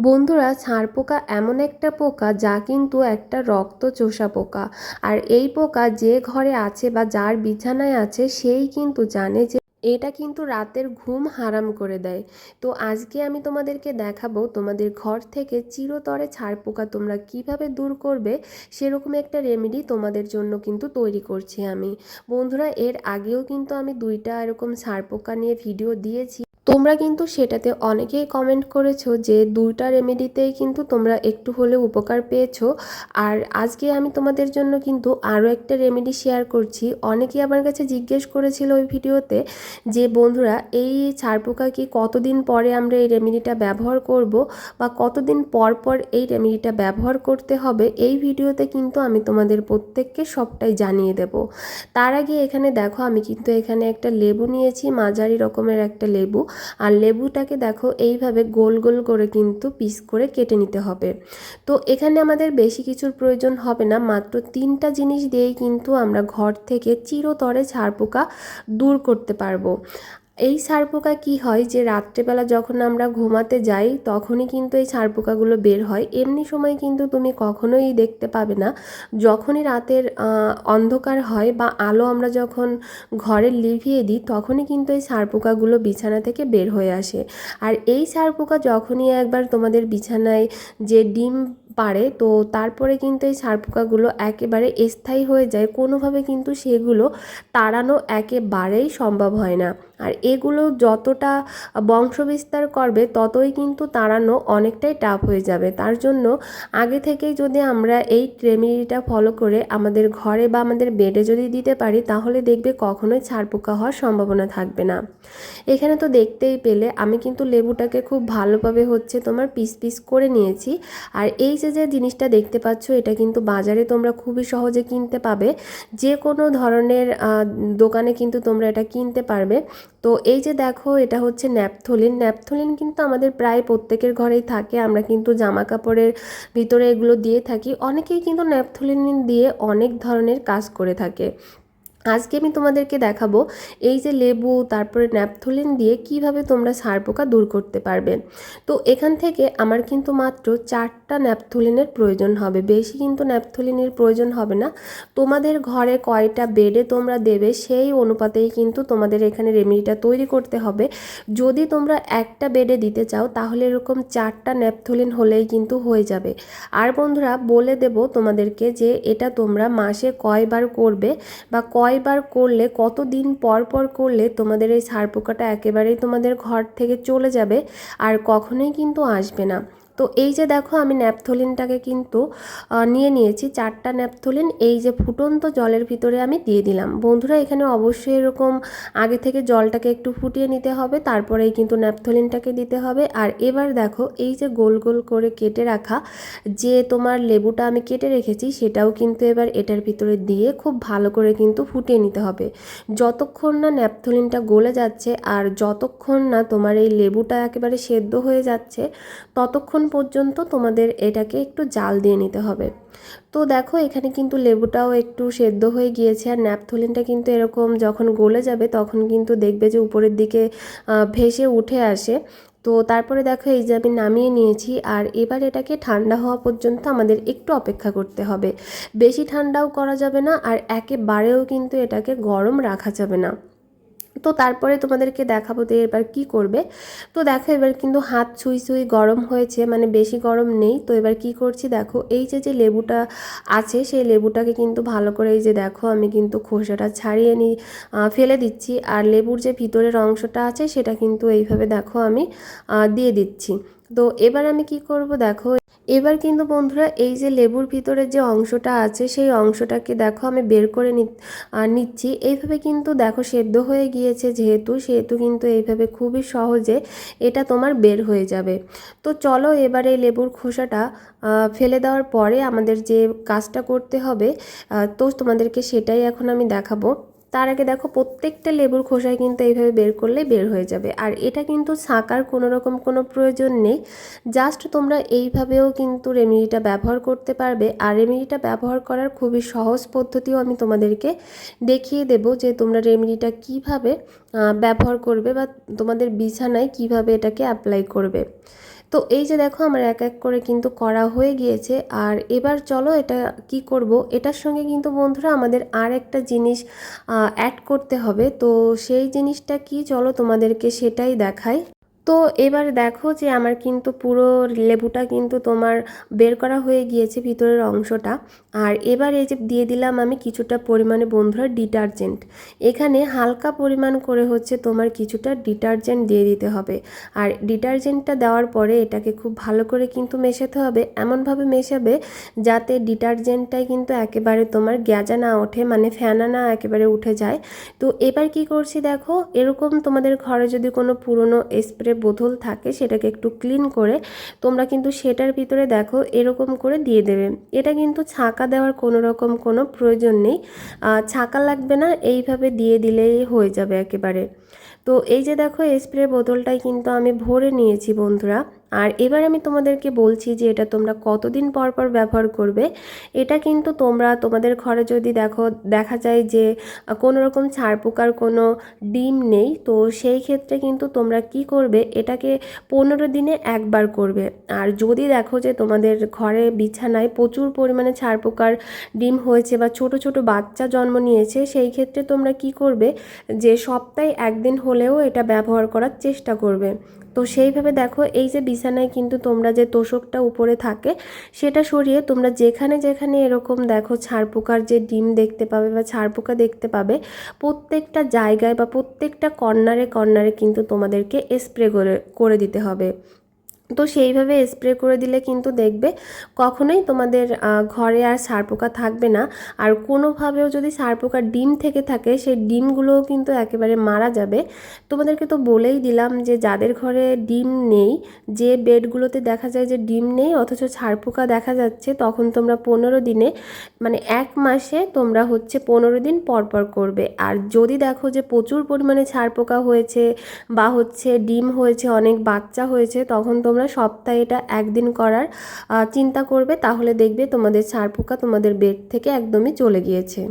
বন্ধুরা, ছাড় পোকা এমন একটা পোকা যা কিন্তু একটা রক্ত চোষা পোকা। আর এই পোকা যে ঘরে আছে বা যার বিছানায় আছে, সেই কিন্তু জানে যে এটা কিন্তু রাতের ঘুম হারাম করে দেয়। তো আজকে আমি তোমাদেরকে দেখাবো তোমাদের ঘর থেকে চিরতরে ছাড় পোকা তোমরা কীভাবে দূর করবে, সেরকম একটা রেমেডি তোমাদের জন্য কিন্তু তৈরি করছি আমি। বন্ধুরা, এর আগেও কিন্তু আমি দুইটা এরকম ছাড় পোকা নিয়ে ভিডিও দিয়েছি। তোমরা কিন্তু সেটাতে অনেকেই কমেন্ট করেছ যে দুইটা রেমেডিতেই কিন্তু তোমরা একটু হলেও উপকার পেয়েছ। আর আজকে আমি তোমাদের জন্য কিন্তু আরও একটা রেমেডি শেয়ার করছি। অনেকেই আমার কাছে জিজ্ঞেস করেছিল ওই ভিডিওতে যে, বন্ধুরা, এই ছাড়পোকা কি কতদিন পরে আমরা এই রেমেডিটা ব্যবহার করব বা কতদিন পর পর এই রেমেডিটা ব্যবহার করতে হবে? এই ভিডিওতে কিন্তু আমি তোমাদের প্রত্যেককে সবটাই জানিয়ে দেব। তার আগে এখানে দেখো, আমি কিন্তু এখানে একটা লেবু নিয়েছি, মাঝারি রকমের একটা লেবু। আর লেবুটাকে দেখো এইভাবে গোল গোল করে কিন্তু পিস করে কেটে নিতে হবে। তো এখানে আমাদের বেশি কিছুর প্রয়োজন হবে না, মাত্র তিনটা জিনিস দিয়েই কিন্তু আমরা ঘর থেকে চিরতরে ছাড় পোকা দূর করতে পারব। এই ছারপোকা কি হয় যে রাত্রেবেলা যখন আমরা ঘুমাতে যাই, তখনই কিন্তু এই ছারপোকাগুলো বের হয়। এমনি সময় কিন্তু তুমি কখনোই দেখতে পাবে না। যখনই রাতের অন্ধকার হয় বা আলো আমরা যখন ঘরে লিভিয়ে দিই, তখনই কিন্তু এই ছারপোকাগুলো বিছানা থেকে বের হয়ে আসে। আর এই ছারপোকা যখনই একবার তোমাদের বিছানায় যে ডিম পারে তো তারপরে কিন্তু এই ছারপোকাগুলো একেবারে স্থায়ী হয়ে যায়। কোনোভাবে কিন্তু সেগুলো তাড়ানো একেবারেই সম্ভব হয় না। আর এগুলো যতটা বংশবিস্তার করবে, ততই কিন্তু তাড়ানো অনেকটাই টাফ হয়ে যাবে। তার জন্য আগে থেকেই যদি আমরা এই রেমেডিটা ফলো করে আমাদের ঘরে বা আমাদের বেডে যদি দিতে পারি, তাহলে দেখবে কখনোই ছাড়পোকা হওয়ার সম্ভাবনা থাকবে না। এখানে তো দেখতেই পেলে, আমি কিন্তু লেবুটাকে খুব ভালোভাবে হচ্ছে তোমার পিস পিস করে নিয়েছি। আর এই যে যে জিনিসটা দেখতে পাচ্ছ, এটা কিন্তু বাজারে তোমরা খুবই সহজে কিনতে পাবে। যে কোনো ধরনের দোকানে কিন্তু তোমরা এটা কিনতে পারবে। তো এই যে দেখো, এটা হচ্ছে ন্যাপথলিন। ন্যাপথলিন কিন্তু আমাদের প্রায় প্রত্যেকের ঘরেই থাকে। আমরা কিন্তু জামা কাপড়ের ভিতরে এগুলো দিয়ে থাকি। অনেকেই কিন্তু ন্যাপথলিন দিয়ে অনেক ধরনের কাজ করে থাকে। আজকে আমি তোমাদেরকে দেখাবো এই যে লেবু, তারপরে ন্যাপথলিন দিয়ে কীভাবে তোমরা সার পোকা দূর করতে পারবে। তো এখান থেকে আমার কিন্তু মাত্র চারটা ন্যাপথলিনের প্রয়োজন হবে। বেশি কিন্তু ন্যাপথলিনের প্রয়োজন হবে না। তোমাদের ঘরে কয়টা বেডে তোমরা দেবে সেই অনুপাতেই কিন্তু তোমাদের এখানে রেমেডিটা তৈরি করতে হবে। যদি তোমরা একটা বেডে দিতে চাও, তাহলে এরকম চারটা ন্যাপথলিন হলেই কিন্তু হয়ে যাবে। আর বন্ধুরা, বলে দেব তোমাদেরকে যে এটা তোমরা মাসে কয়বার করবে বা কয় কয়বার করলে কত দিন পর পর করলে তোমাদের এই সার পোকাটা একেবারেই তোমাদের ঘর থেকে চলে যাবে আর কখনোই কিন্তু আসবে না। তো এই যে দেখো আমি ন্যাপথলিনটাকে কিন্তু নিয়ে নিয়েছি, চারটা ন্যাপথলিন, এই যে ফুটন্ত জলের ভিতরে আমি দিয়ে দিলাম। বন্ধুরা, এখানে অবশ্যই এরকম আগে থেকে জলটাকে একটু ফুটিয়ে নিতে হবে, তারপরেই কিন্তু ন্যাপথলিনটাকে দিতে হবে। আর এবার দেখো, এই যে গোল গোল করে কেটে রাখা যে তোমার লেবুটা আমি কেটে রেখেছি, সেটাও কিন্তু এবার এটার ভিতরে দিয়ে খুব ভালো করে কিন্তু ফুটিয়ে নিতে হবে। যতক্ষণ না ন্যাপথলিনটা গলে যাচ্ছে আর যতক্ষণ না তোমার এই লেবুটা একেবারে সেদ্ধ হয়ে যাচ্ছে, ততক্ষণ পর্যন্ত তোমাদের এটাকে একটু জাল দিয়ে নিতে হবে। তো দেখো, এখানে কিন্তু লেবুটাও একটু সেদ্ধ হয়ে গিয়েছে আর ন্যাপথলিনটা কিন্তু এরকম যখন গলে যাবে তখন কিন্তু দেখবে যে উপরের দিকে ভেসে উঠে আসে। তো তারপরে দেখো, এই যে আমি নামিয়ে নিয়েছি আর এবার এটাকে ঠান্ডা হওয়া পর্যন্ত আমাদের একটু অপেক্ষা করতে হবে। বেশি ঠান্ডাও করা যাবে না আর একেবারেও কিন্তু এটাকে গরম রাখা যাবে না। তো তারপরে তোমাদেরকে দেখাবো যে এবার কি করবে। তো দেখো এবার কিন্তু হাত ছুঁই ছুঁই গরম হয়েছে মানে বেশি গরম নেই। তো এবার কি করছি দেখো, এই যে যে লেবুটা আছে, সেই লেবুটাকে কিন্তু ভালো করে এই যে দেখো, আমি কিন্তু খোসাটা ছাড়িয়ে নিই ফেলে দিচ্ছি। আর লেবুর যে ভিতরের অংশটা আছে, সেটা কিন্তু এইভাবে দেখো আমি দিয়ে দিচ্ছি। তো এবার আমি কি করব দেখো এবার কিন্তু বন্ধুরা, এই যে লেবুর ভিতরে যে অংশটা আছে, সেই অংশটাকে দেখো আমি বের করে নিচ্ছি। এইভাবে কিন্তু দেখো সেদ্ধ হয়ে গিয়েছে যেহেতু, সেহেতু কিন্তু এইভাবে খুবই সহজে এটা তোমার বের হয়ে যাবে। তো চলো এবার এই লেবুর খোসাটা ফেলে দেওয়ার পরে আমাদের যে কাজটা করতে হবে তো তোমাদেরকে সেটাই এখন আমি দেখাবো। তার আগে দেখো প্রত্যেকটা লেবুর খোসায় কিন্তু এইভাবে বের করলে বের হয়ে যাবে। আর এটা কিন্তু ছাঁকার কোনো রকম কোনো প্রয়োজন নেই। জাস্ট তোমরা এইভাবেও কিন্তু রেমেডিটা ব্যবহার করতে পারবে। আর রেমেডিটা ব্যবহার করার খুবই সহজ পদ্ধতিও আমি তোমাদেরকে দেখিয়ে দেব যে তোমরা রেমেডিটা কীভাবে ব্যবহার করবে বা তোমাদের বিছানায় কীভাবে এটাকে অ্যাপ্লাই করবে। তো এই যে দেখো আমার এক এক করে কিন্তু করা হয়ে গিয়েছে, আর এবার চলো এটা কি করব? এটার সঙ্গে কিন্তু বন্ধুরা আমাদের আর একটা জিনিস অ্যাড করতে হবে। তো সেই জিনিসটা কি? চলো তোমাদেরকে সেটাই দেখাই। তো এবার দেখো যে আমার কিন্তু পুরো লেবুটা কিন্তু তোমার বের করা হয়ে গিয়েছে ভিতরের অংশটা। আর এবার এই যে দিয়ে দিলাম আমি কিছুটা পরিমাণে বন্ধুরা ডিটারজেন্ট। এখানে হালকা পরিমাণ করে হচ্ছে তোমার কিছুটা ডিটারজেন্ট দিয়ে দিতে হবে। আর ডিটারজেন্টটা দেওয়ার পরে এটাকে খুব ভালো করে কিন্তু মেশাতে হবে। এমনভাবে মেশাবে যাতে ডিটারজেন্টটাই কিন্তু একেবারে তোমার গ্যাজা না ওঠে মানে ফেনা না একেবারে উঠে যায়। তো এবার কি করছি দেখো, এরকম তোমাদের ঘরে যদি কোনো পুরনো স্প্রে বোতল থাকে সেটাকে একটু ক্লিন করে তোমরা কিন্তু সেটার ভিতরে দেখো এরকম করে দিয়ে দেবে। এটা কিন্তু ছাঁকা দেওয়ার কোনো রকম কোনো প্রয়োজন নেই। ছাঁকা লাগবে না, এইভাবে দিয়ে দিলেই হয়ে যাবে একেবারে। তো এই যে দেখো স্প্রে বোতলটাই কিন্তু আমি ভরে নিয়েছি বন্ধুরা। আর এবার আমি তোমাদেরকে বলছি যে এটা তোমরা কতদিন পর পর ব্যবহার করবে। এটা কিন্তু তোমরা তোমাদের ঘরে যদি দেখো, দেখা যায় যে কোনো রকম ছাড় পোকার কোনো ডিম নেই। তো সেই ক্ষেত্রে কিন্তু তোমরা কি করবে, এটাকে পনেরো দিনে একবার করবে। আর যদি দেখো যে তোমাদের ঘরে বিছানায় প্রচুর পরিমাণে ছাড় পোকার ডিম হয়েছে বা ছোট ছোট বাচ্চা জন্ম নিয়েছে, সেই ক্ষেত্রে তোমরা কি করবে যে সপ্তাহে একদিন হলেও এটা ব্যবহার করার চেষ্টা করবে। তো সেইভাবে দেখো, এই যে বিছানায় কিন্তু তোমরা যে তোষকটা উপরে থাকে, সেটা সরিয়ে তোমরা যেখানে যেখানে এরকম দেখো ছাড় পোকার যে ডিম দেখতে পাবে বা ছাড় পোকা দেখতে পাবে, প্রত্যেকটা জায়গায় বা প্রত্যেকটা কর্নারে কর্নারে কিন্তু তোমাদেরকে স্প্রে করে করে দিতে হবে। তো সেইভাবে স্প্রে করে দিলে কিন্তু দেখবে কখনোই তোমাদের ঘরে আর সার পোকা থাকবে না। আর কোনোভাবেও যদি সার পোকার ডিম থেকে থাকে, সেই ডিমগুলোও কিন্তু একেবারে মারা যাবে। তোমাদেরকে তো বলেই দিলাম যে যাদের ঘরে ডিম নেই, যে বেডগুলোতে দেখা যায় যে ডিম নেই, অথচ ছাড় পোকা দেখা যাচ্ছে, তখন তোমরা পনেরো দিনে মানে এক মাসে তোমরা হচ্ছে পনেরো দিন পর পর করবে। আর যদি দেখো যে প্রচুর পরিমাণে ছাড় পোকা হয়েছে বা হচ্ছে ডিম হয়েছে, অনেক বাচ্চা হয়েছে, তখন তোমরা তোমরা সপ্তাহে এটা একদিন করার চিন্তা করবে, তাহলে দেখবে তোমাদের ছাড় পোকা তোমাদের বেড থেকে একদমই চলে গিয়েছে।